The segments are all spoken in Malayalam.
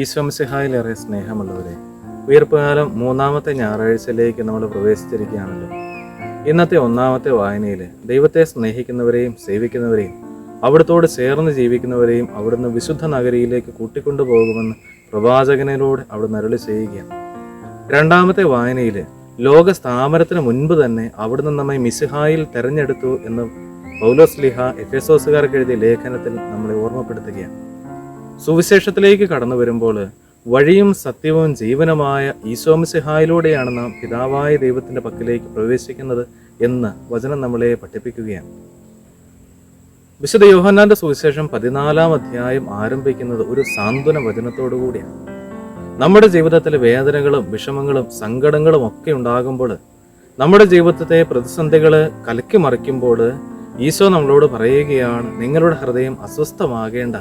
ഈശ്വംസിഹായിലേറെ സ്നേഹമുള്ളവരെ ഉയർപ്പുകാലം മൂന്നാമത്തെ ഞായറാഴ്ചയിലേക്ക് നമ്മൾ പ്രവേശിച്ചിരിക്കുകയാണല്ലോ. ഇന്നത്തെ ഒന്നാമത്തെ വായനയിൽ ദൈവത്തെ സ്നേഹിക്കുന്നവരെയും സേവിക്കുന്നവരെയും അവിടത്തോട് ചേർന്ന് ജീവിക്കുന്നവരെയും അവിടുന്ന് വിശുദ്ധ നഗരിയിലേക്ക് കൂട്ടിക്കൊണ്ടു പോകുമെന്ന് പ്രവാചകനിലൂടെ അവിടുന്ന് നരളി ചെയ്യുകയാണ്. രണ്ടാമത്തെ വായനയിൽ ലോക സ്ഥാപനത്തിന് മുൻപ് തന്നെ അവിടുന്ന് നമ്മെ മിസിഹായിൽ തെരഞ്ഞെടുത്തു എന്ന് പൗലോസ് പൗലോസ്ലിഹ എഫേസോസുകാർക്ക് എഴുതിയ ലേഖനത്തിൽ നമ്മളെ ഓർമ്മപ്പെടുത്തുകയാണ്. സുവിശേഷത്തിലേക്ക് കടന്നു വരുമ്പോൾ വഴിയും സത്യവും ജീവനമായ ഈശോമിസിഹായിലൂടെയാണ് നാം പിതാവായ ദൈവത്തിന്റെ പക്കലേക്ക് പ്രവേശിക്കുന്നത് എന്ന് വചനം നമ്മളെ പഠിപ്പിക്കുകയാണ്. വിശുദ്ധ യോഹന്നാന്റെ സുവിശേഷം പതിനാലാം അധ്യായം ആരംഭിക്കുന്നത് ഒരു സാന്ത്വന വചനത്തോടു കൂടിയാണ്. നമ്മുടെ ജീവിതത്തിൽ വേദനകളും വിഷമങ്ങളും സങ്കടങ്ങളും ഒക്കെ ഉണ്ടാകുമ്പോൾ നമ്മുടെ ജീവിതത്തെ പ്രതിസന്ധികൾ കലക്കി മറിക്കുമ്പോൾ ഈശോ നമ്മളോട് പറയുകയാണ് നിങ്ങളുടെ ഹൃദയം അസ്വസ്ഥമാകേണ്ട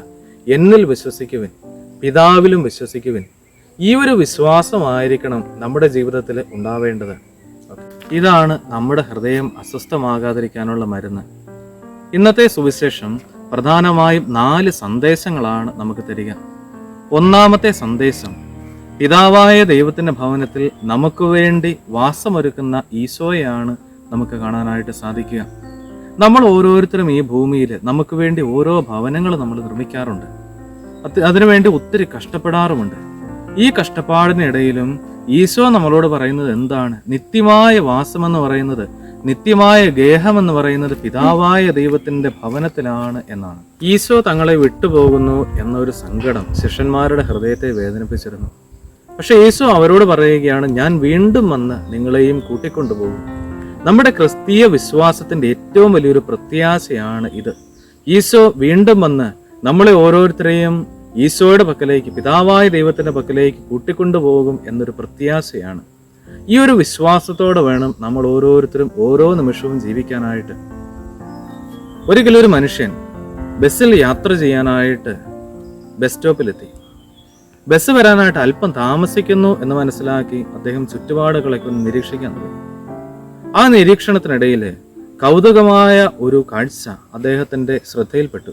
എന്നിൽ വിശ്വസിക്കുവിൻ പിതാവിലും വിശ്വസിക്കുവിൻ. ഈ ഒരു വിശ്വാസമായിരിക്കണം നമ്മുടെ ജീവിതത്തിൽ ഉണ്ടാവേണ്ടത്. ഇതാണ് നമ്മുടെ ഹൃദയം അസ്വസ്ഥമാകാതിരിക്കാനുള്ള മരുന്ന്. ഇന്നത്തെ സുവിശേഷം പ്രധാനമായും നാല് സന്ദേശങ്ങളാണ് നമുക്ക് തരിക. ഒന്നാമത്തെ സന്ദേശം പിതാവായ ദൈവത്തിന്റെ ഭവനത്തിൽ നമുക്ക് വേണ്ടി വാസമൊരുക്കുന്ന ഈശോയാണ് നമുക്ക് കാണാനായിട്ട് സാധിക്കുക. നമ്മൾ ഓരോരുത്തരും ഈ ഭൂമിയിൽ നമുക്ക് വേണ്ടി ഓരോ ഭവനങ്ങൾ നമ്മൾ നിർമ്മിക്കാറുണ്ട്. അതിനുവേണ്ടി ഒത്തിരി കഷ്ടപ്പെടാറുമുണ്ട്. ഈ കഷ്ടപ്പാടിനിടയിലും ഈശോ നമ്മളോട് പറയുന്നത് എന്താണ്? നിത്യമായ വാസം എന്ന് പറയുന്നത് നിത്യമായ ഗേഹം എന്ന് പറയുന്നത് പിതാവായ ദൈവത്തിന്റെ ഭവനത്തിലാണ് എന്നാണ്. ഈശോ തങ്ങളെ വിട്ടുപോകുന്നു എന്നൊരു സങ്കടം ശിഷ്യന്മാരുടെ ഹൃദയത്തെ വേദനിപ്പിച്ചിരുന്നു. പക്ഷെ ഈശോ അവരോട് പറയുകയാണ് ഞാൻ വീണ്ടും വന്ന് നിങ്ങളെയും കൂട്ടിക്കൊണ്ടുപോകും. നമ്മുടെ ക്രിസ്തീയ വിശ്വാസത്തിന്റെ ഏറ്റവും വലിയൊരു പ്രത്യാശയാണ് ഇത്. ഈശോ വീണ്ടും വന്ന് നമ്മളെ ഓരോരുത്തരെയും ഈശോയുടെ പക്കലേക്ക് പിതാവായ ദൈവത്തിന്റെ പക്കലേക്ക് കൂട്ടിക്കൊണ്ടുപോകും എന്നൊരു പ്രത്യാശയാണ്. ഈ ഒരു വിശ്വാസത്തോടെ വേണം നമ്മൾ ഓരോരുത്തരും ഓരോ നിമിഷവും ജീവിക്കാനായിട്ട്. ഒരിക്കലും ഒരു മനുഷ്യൻ ബസ്സിൽ യാത്ര ചെയ്യാനായിട്ട് ബസ് സ്റ്റോപ്പിലെത്തി. ബസ് വരാനായിട്ട് അല്പം താമസിക്കുന്നു എന്ന് മനസ്സിലാക്കി അദ്ദേഹം ചുറ്റുപാടുകളൊക്കെ ഒന്ന് നിരീക്ഷിക്കാൻ തുടങ്ങി. ആ നിരീക്ഷണത്തിനിടയിൽ കൗതുകമായ ഒരു കാഴ്ച അദ്ദേഹത്തിന്റെ ശ്രദ്ധയിൽപ്പെട്ടു.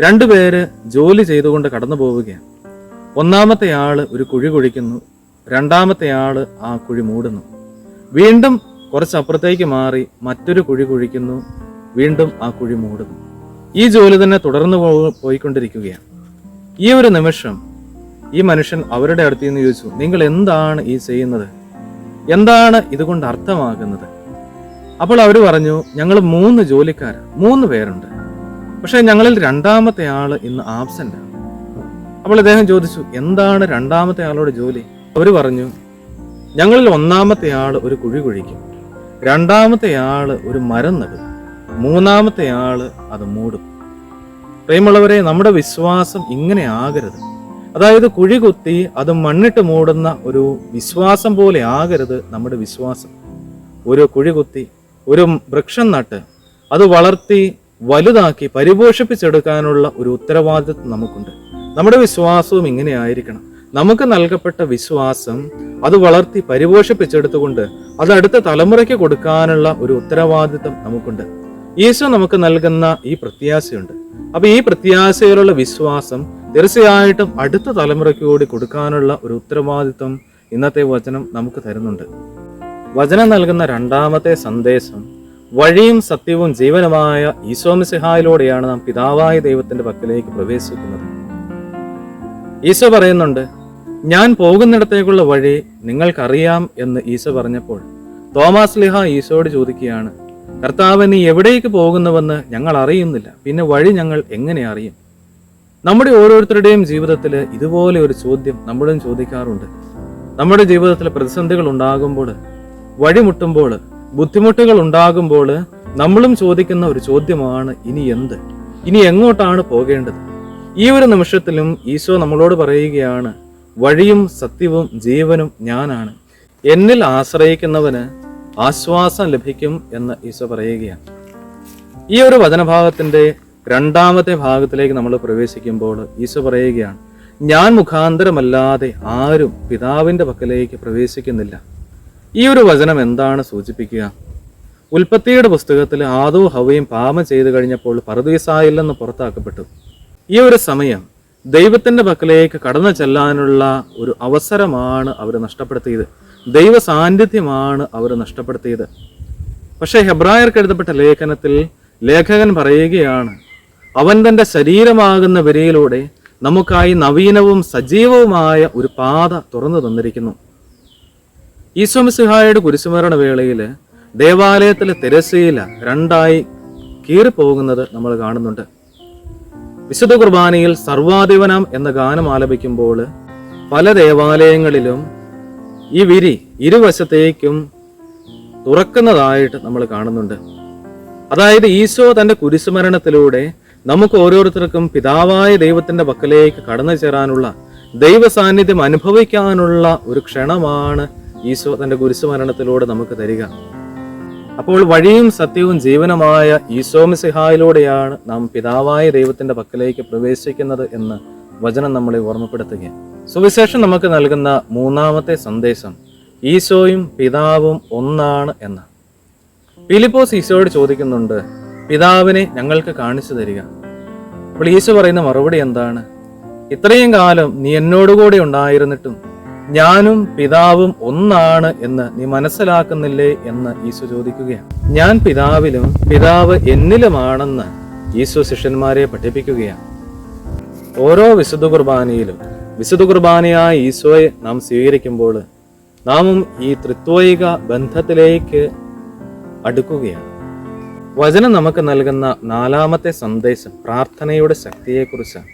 രണ്ടുപേര് ജോലി ചെയ്തുകൊണ്ട് കടന്നു പോവുകയാണ്. ഒന്നാമത്തെ ആൾ ഒരു കുഴി കുഴിക്കുന്നു. രണ്ടാമത്തെ ആൾ ആ കുഴി മൂടുന്നു. വീണ്ടും കുറച്ചപ്പുറത്തേക്ക് മാറി മറ്റൊരു കുഴി കുഴിക്കുന്നു. വീണ്ടും ആ കുഴി മൂടുന്നു. ഈ ജോലി തന്നെ തുടർന്നു പോയിക്കൊണ്ടിരിക്കുകയാണ്. ഈ ഒരു നിമിഷം ഈ മനുഷ്യൻ അവരുടെ അടുത്ത് നിന്ന് ചോദിച്ചു നിങ്ങൾ എന്താണ് ഈ ചെയ്യുന്നത്? എന്താണ് ഇതുകൊണ്ട് അർത്ഥമാകുന്നത്? അപ്പോൾ അവർ പറഞ്ഞു ഞങ്ങൾ മൂന്ന് ജോലിക്കാർ മൂന്ന് പേരുണ്ട്. പക്ഷെ ഞങ്ങളിൽ രണ്ടാമത്തെ ആൾ ഇന്ന് ആബ്സെന്റ് ആണ്. അപ്പോൾ അദ്ദേഹം ചോദിച്ചു എന്താണ് രണ്ടാമത്തെ ആളോട് ജോലി? അവർ പറഞ്ഞു ഞങ്ങളിൽ ഒന്നാമത്തെ ആൾ ഒരു കുഴി കുഴിക്കും. രണ്ടാമത്തെ ആൾ ഒരു മരം നടും. മൂന്നാമത്തെ ആൾ അത് മൂടും. പ്രിയമുള്ളവരെ നമ്മുടെ വിശ്വാസം ഇങ്ങനെ ആകരുത്. അതായത് കുഴി കുത്തി അത് മണ്ണിട്ട് മൂടുന്ന ഒരു വിശ്വാസം പോലെ ആകരുത് നമ്മുടെ വിശ്വാസം. ഒരു കുഴി കുത്തി ഒരു വൃക്ഷം നട്ട് അത് വളർത്തി വലുതാക്കി പരിപോഷിപ്പിച്ചെടുക്കാനുള്ള ഒരു ഉത്തരവാദിത്വം നമുക്കുണ്ട്. നമ്മുടെ വിശ്വാസവും ഇങ്ങനെ ആയിരിക്കണം നമുക്ക് നൽകപ്പെട്ട വിശ്വാസം അത് വളർത്തി പരിപോഷിപ്പിച്ചെടുത്തുകൊണ്ട് അത് അടുത്ത തലമുറയ്ക്ക് കൊടുക്കാനുള്ള ഒരു ഉത്തരവാദിത്വം നമുക്കുണ്ട്. ഈശോ നമുക്ക് നൽകുന്ന ഈ പ്രത്യാശയുണ്ട്. അപ്പൊ ഈ പ്രത്യാശയിലുള്ള വിശ്വാസം തീർച്ചയായിട്ടും അടുത്ത തലമുറയ്ക്ക് കൂടി കൊടുക്കാനുള്ള ഒരു ഉത്തരവാദിത്വം ഇന്നത്തെ വചനം നമുക്ക് തരുന്നുണ്ട്. വചനം നൽകുന്ന രണ്ടാമത്തെ സന്ദേശം വഴിയും സത്യവും ജീവനുമായ ഈശോമിസിഹായിലൂടെയാണ് നാം പിതാവായ ദൈവത്തിന്റെ പക്കലേക്ക് പ്രവേശിക്കുന്നത്. ഈശോ പറയുന്നുണ്ട് ഞാൻ പോകുന്നിടത്തേക്കുള്ള വഴി നിങ്ങൾക്കറിയാം എന്ന് ഈശോ പറഞ്ഞപ്പോൾ തോമാസ് ലിഹ ഈശോയോട് ചോദിക്കുകയാണ് കർത്താവ് നീ എവിടേക്ക് പോകുന്നുവെന്ന് ഞങ്ങൾ അറിയുന്നില്ല. പിന്നെ വഴി ഞങ്ങൾ എങ്ങനെ അറിയും? നമ്മുടെ ഓരോരുത്തരുടെയും ജീവിതത്തിൽ ഇതുപോലെ ഒരു ചോദ്യം നമ്മളും ചോദിക്കാറുണ്ട്. നമ്മുടെ ജീവിതത്തിൽ പ്രതിസന്ധികൾ ഉണ്ടാകുമ്പോൾ വഴിമുട്ടുമ്പോൾ ബുദ്ധിമുട്ടുകൾ ഉണ്ടാകുമ്പോൾ നമ്മളും ചോദിക്കുന്ന ഒരു ചോദ്യമാണ് ഇനി എന്ത്? ഇനി എങ്ങോട്ടാണ് പോകേണ്ടത്? ഈ ഒരു നിമിഷത്തിലും ഈശോ നമ്മളോട് പറയുകയാണ് വഴിയും സത്യവും ജീവനും ഞാനാണ്. എന്നിൽ ആശ്രയിക്കുന്നവന് ആശ്വാസം ലഭിക്കും എന്ന് ഈശോ പറയുകയാണ്. ഈ ഒരു വചനഭാഗത്തിന്റെ രണ്ടാമത്തെ ഭാഗത്തിലേക്ക് നമ്മൾ പ്രവേശിക്കുമ്പോൾ ഈശോ പറയുകയാണ് ഞാൻ മുഖാന്തരമല്ലാതെ ആരും പിതാവിന്റെ പക്കലേക്ക് പ്രവേശിക്കുന്നില്ല. ഈ ഒരു വചനം എന്താണ് സൂചിപ്പിക്കുക? ഉൽപ്പത്തിയുടെ പുസ്തകത്തിൽ ആദവും ഹവയും പാപം ചെയ്തു കഴിഞ്ഞപ്പോൾ പറദീസായില്ലെന്ന് പുറത്താക്കപ്പെട്ടു. ഈ ഒരു സമയം ദൈവത്തിന്റെ പക്കലേക്ക് കടന്നു ചെല്ലാനുള്ള ഒരു അവസരമാണ് അവർ നഷ്ടപ്പെടുത്തിയത്. ദൈവ സാന്നിധ്യമാണ് അവർ നഷ്ടപ്പെടുത്തിയത്. പക്ഷേ ഹെബ്രായർക്ക് എഴുതപ്പെട്ട ലേഖനത്തിൽ ലേഖകൻ പറയുകയാണ് അവൻ തന്റെ ശരീരമാകുന്ന വരിയിലൂടെ നമുക്കായി നവീനവും സജീവവുമായ ഒരു പാത തുറന്നു തന്നിരിക്കുന്നു. ഈശോമിസിഹായുടെ കുരിശുമരണ വേളയിൽ ദേവാലയത്തിലെ തിരശീല രണ്ടായി കീറിപ്പോകുന്നത് നമ്മൾ കാണുന്നുണ്ട്. വിശുദ്ധ കുർബാനയിൽ സർവാധിപനം എന്ന ഗാനം ആലപിക്കുമ്പോൾ പല ദേവാലയങ്ങളിലും ഈ വിരി ഇരുവശത്തേക്കും തുറക്കുന്നതായിട്ട് നമ്മൾ കാണുന്നുണ്ട്. അതായത് ഈശോ തന്റെ കുരിശുമരണത്തിലൂടെ നമുക്ക് ഓരോരുത്തർക്കും പിതാവായ ദൈവത്തിന്റെ പക്കലേക്ക് കടന്നു ചേരാനുള്ള ദൈവ സാന്നിധ്യം അനുഭവിക്കാനുള്ള ഒരു ക്ഷണമാണ് ഈശോ തന്റെ കുരിശുമരണത്തിലൂടെ നമുക്ക് തരിക. അപ്പോൾ വഴിയും സത്യവും ജീവനുമായ ഈശോമിസിഹായിലൂടെയാണ് നാം പിതാവായ ദൈവത്തിന്റെ പക്കലേക്ക് പ്രവേശിക്കുന്നത് എന്ന് വചനം നമ്മളെ ഓർമ്മപ്പെടുത്തുകയാണ്. സുവിശേഷം നമുക്ക് നൽകുന്ന മൂന്നാമത്തെ സന്ദേശം ഈശോയും പിതാവും ഒന്നാണ് എന്ന്. ഫിലിപ്പോസ് ഈശോയോട് ചോദിക്കുന്നുണ്ട് പിതാവിനെ ഞങ്ങൾക്ക് കാണിച്ചു തരിക. അപ്പോൾ ഈശോ പറയുന്ന മറുപടി എന്താണ്? ഇത്രയും കാലം നീ എന്നോടുകൂടി ഉണ്ടായിരുന്നിട്ടും ഞാനും പിതാവും ഒന്നാണ് എന്ന് നീ മനസ്സിലാക്കുന്നില്ലേ എന്ന് ഈശോ ചോദിക്കുകയാണ്. ഞാൻ പിതാവിലും പിതാവ് എന്നിലുമാണെന്ന് ഈശോ ശിഷ്യന്മാരെ പഠിപ്പിക്കുകയാണ്. ഓരോ വിശുദ്ധ കുർബാനയിലും വിശുദ്ധ കുർബാനയായ ഈശോയെ നാം സ്വീകരിക്കുമ്പോൾ നാമും ഈ ത്രിത്വൈക ബന്ധത്തിലേക്ക് അടുക്കുകയാണ്. വചനം നമുക്ക് നൽകുന്ന നാലാമത്തെ സന്ദേശം പ്രാർത്ഥനയുടെ ശക്തിയെക്കുറിച്ചാണ്.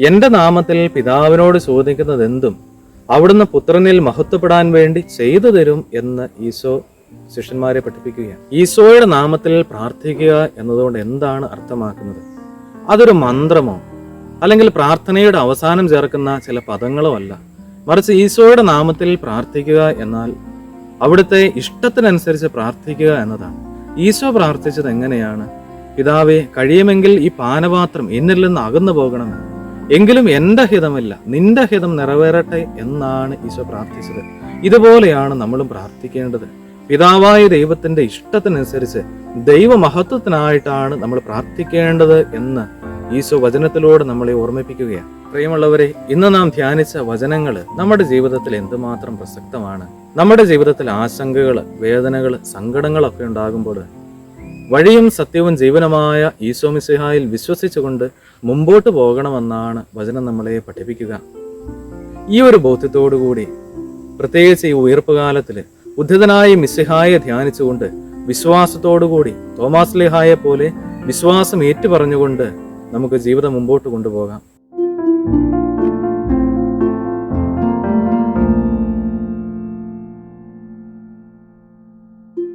എന്റെ നാമത്തിൽ പിതാവിനോട് ചോദിക്കുന്നത് എന്തും അവിടുന്ന് പുത്രനിൽ മഹത്വപ്പെടാൻ വേണ്ടി ചെയ്തു തരും എന്ന് ഈശോ ശിഷ്യന്മാരെ പഠിപ്പിക്കുകയാണ്. ഈശോയുടെ നാമത്തിൽ പ്രാർത്ഥിക്കുക എന്നതുകൊണ്ട് എന്താണ് അർത്ഥമാക്കുന്നത്? അതൊരു മന്ത്രമോ? അല്ലെങ്കിൽ പ്രാർത്ഥനയുടെ അവസാനം ചേർക്കുന്ന ചില പദങ്ങളോ അല്ല. മറിച്ച് ഈശോയുടെ നാമത്തിൽ പ്രാർത്ഥിക്കുക എന്നാൽ അവിടുത്തെ ഇഷ്ടത്തിനനുസരിച്ച് പ്രാർത്ഥിക്കുക എന്നതാണ്. ഈശോ പ്രാർത്ഥിച്ചത് എങ്ങനെയാണ്? പിതാവെ കഴിയുമെങ്കിൽ ഈ പാനപാത്രം എന്നിൽ നിന്ന് അകന്നു പോകണമെന്ന് എങ്കിലും എന്റെ ഹിതമല്ല നിന്റെ ഹിതം നിറവേറട്ടെ എന്നാണ് ഈശോ പ്രാർത്ഥിച്ചത്. ഇതുപോലെയാണ് നമ്മളും പ്രാർത്ഥിക്കേണ്ടത്. പിതാവായ ദൈവത്തിന്റെ ഇഷ്ടത്തിനനുസരിച്ച് ദൈവമഹത്വത്തിനായിട്ടാണ് നമ്മൾ പ്രാർത്ഥിക്കേണ്ടത് എന്ന് ഈശോ വചനത്തിലൂടെ നമ്മളെ ഓർമ്മിപ്പിക്കുകയാണ്. പ്രിയമുള്ളവരെ ഇന്ന് നാം ധ്യാനിച്ച വചനങ്ങൾ നമ്മുടെ ജീവിതത്തിൽ എന്തുമാത്രം പ്രസക്തമാണ്. നമ്മുടെ ജീവിതത്തിൽ ആശങ്കകൾ വേദനകൾ സങ്കടങ്ങളൊക്കെ ഉണ്ടാകുമ്പോൾ വഴിയും സത്യവും ജീവനമായ ഈശോ മിശിഹായിൽ വിശ്വസിച്ചുകൊണ്ട് മുമ്പോട്ട് പോകണമെന്നാണ് വചനം നമ്മളെ പഠിപ്പിക്കുക. ഈ ഒരു ബോധ്യത്തോടുകൂടി പ്രത്യേകിച്ച് ഈ ഉയർപ്പ് കാലത്തിൽ ഉദ്ധിതനായ മിശിഹായെ ധ്യാനിച്ചുകൊണ്ട് വിശ്വാസത്തോടുകൂടി തോമാസ് ലിഹായെ പോലെ വിശ്വാസം ഏറ്റുപറഞ്ഞുകൊണ്ട് നമുക്ക് ജീവിതം മുമ്പോട്ട് കൊണ്ടുപോകാം.